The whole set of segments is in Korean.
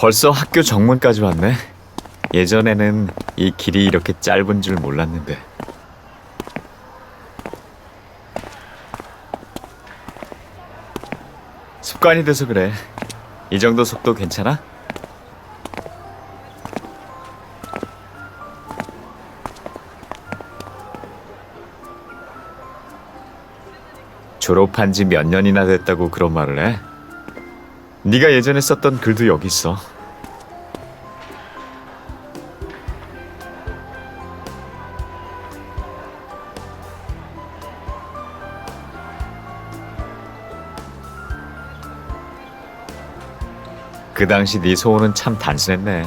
벌써 학교 정문까지 왔네. 예전에는 이 길이 이렇게 짧은 줄 몰랐는데. 습관이 돼서 그래. 이 정도 속도 괜찮아? 졸업한 지 몇 년이나 됐다고 그런 말을 해? 네가 예전에 썼던 글도 여기 있어. 그 당시 네 소원은 참 단순했네.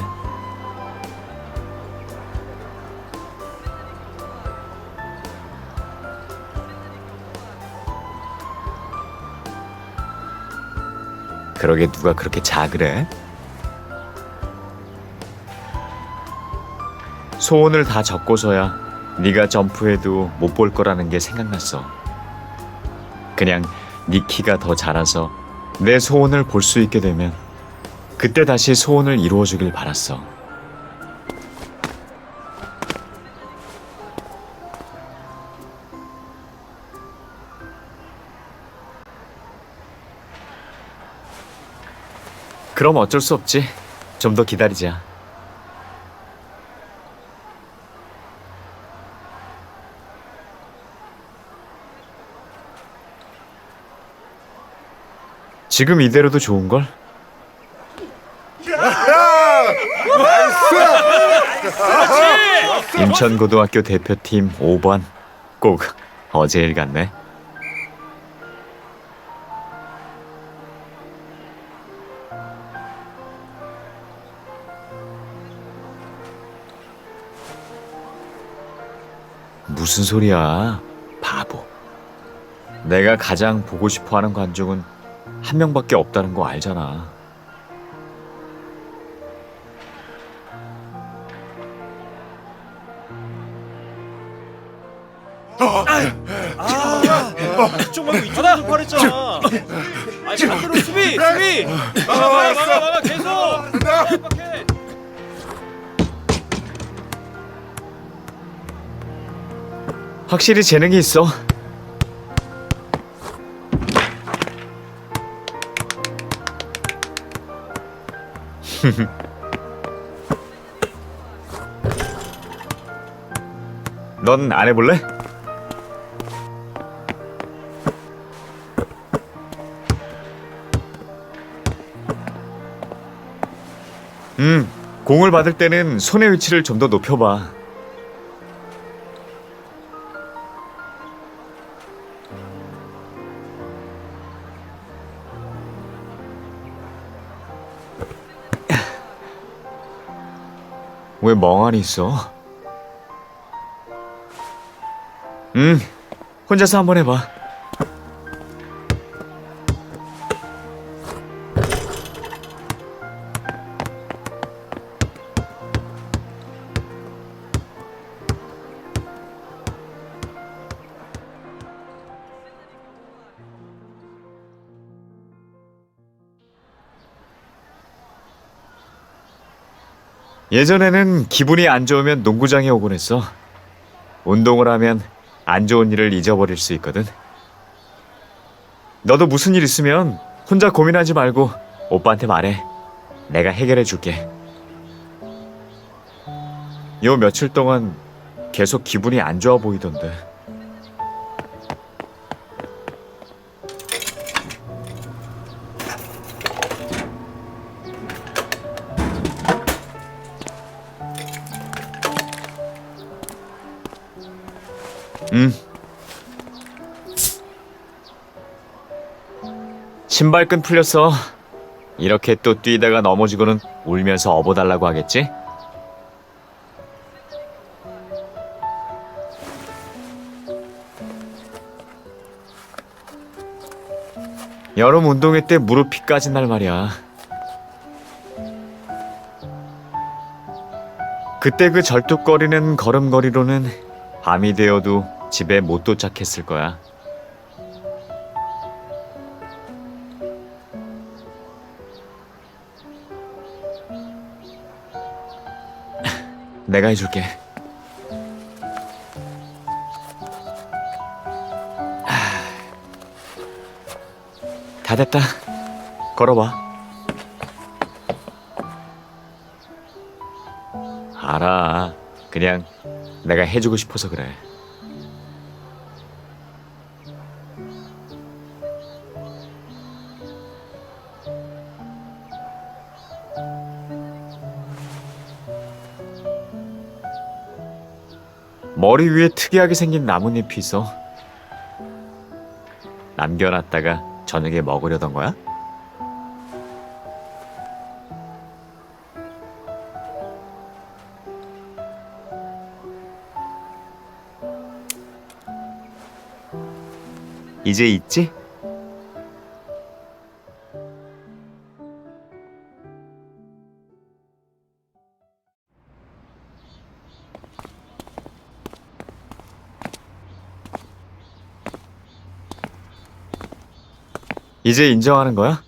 그러게 누가 그렇게 작으래? 소원을 다 적고서야 네가 점프해도 못 볼 거라는 게 생각났어. 그냥 네 키가 더 자라서 내 소원을 볼 수 있게 되면 그때 다시 소원을 이루어 주길 바랐어. 그럼 어쩔 수 없지. 좀 더 기다리자. 지금 이대로도 좋은걸? 인천고등학교 대표팀 5번 꼭 어제 일 같네. 무슨 소리야, 바보. 내가 가장 보고 싶어 하는 관중은 한 명밖에 없다는 거 알잖아. 이쪽 말고 이쪽 가팔했잖아. 아니 반대로 수비 수비! 막아 막아 막아 막아 계속! 빡빡해. 확실히 재능이 있어. 넌 안 해볼래? 음, 공을 받을 때는 손의 위치를 좀 더 높여봐. 왜 멍하니 있어? 응, 혼자서 한번 해봐. 예전에는 기분이 안 좋으면 농구장에 오곤 했어. 운동을 하면 안 좋은 일을 잊어버릴 수 있거든. 너도 무슨 일 있으면 혼자 고민하지 말고 오빠한테 말해. 내가 해결해 줄게. 요 며칠 동안 계속 기분이 안 좋아 보이던데. 응. 신발끈 풀렸어. 이렇게 또 뛰다가 넘어지고는 울면서 업어달라고 하겠지? 여름 운동회 때 무릎이 까진 날 말이야. 그때 그 절뚝거리는 걸음걸이로는 밤이 되어도 집에 못 도착했을 거야. 내가 해줄게. 하, 다 됐다. 걸어봐. 알아. 그냥 내가 해주고 싶어서 그래. 머리 위에 특이하게 생긴 나뭇잎이 있어. 남겨놨다가 저녁에 먹으려던 거야? 이제 있지? 이제 인정하는 거야?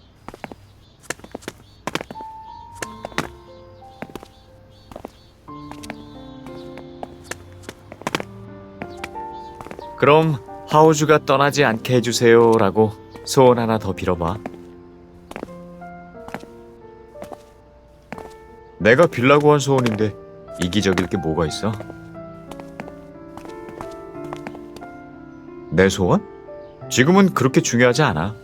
그럼 하우주가 떠나지 않게 해주세요라고 소원 하나 더 빌어봐. 내가 빌라고 한 소원인데 이기적일 게 뭐가 있어? 내 소원? 지금은 그렇게 중요하지 않아.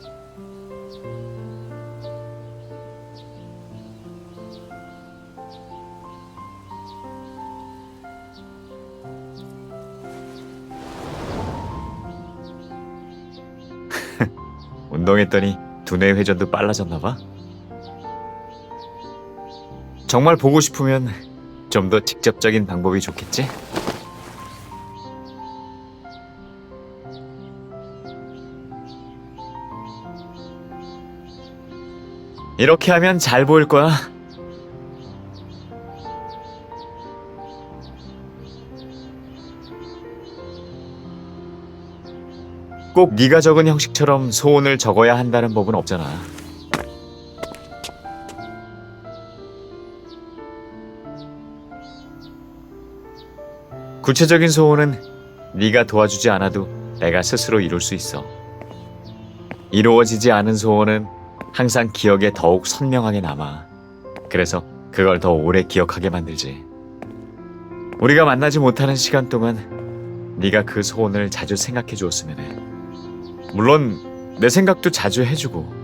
운동했더니 두뇌 회전도 빨라졌나 봐. 정말 보고 싶으면 좀 더 직접적인 방법이 좋겠지? 이렇게 하면 잘 보일 거야. 꼭 네가 적은 형식처럼 소원을 적어야 한다는 법은 없잖아. 구체적인 소원은 네가 도와주지 않아도 내가 스스로 이룰 수 있어. 이루어지지 않은 소원은 항상 기억에 더욱 선명하게 남아. 그래서 그걸 더 오래 기억하게 만들지. 우리가 만나지 못하는 시간 동안 네가 그 소원을 자주 생각해 주었으면 해. 물론 내 생각도 자주 해주고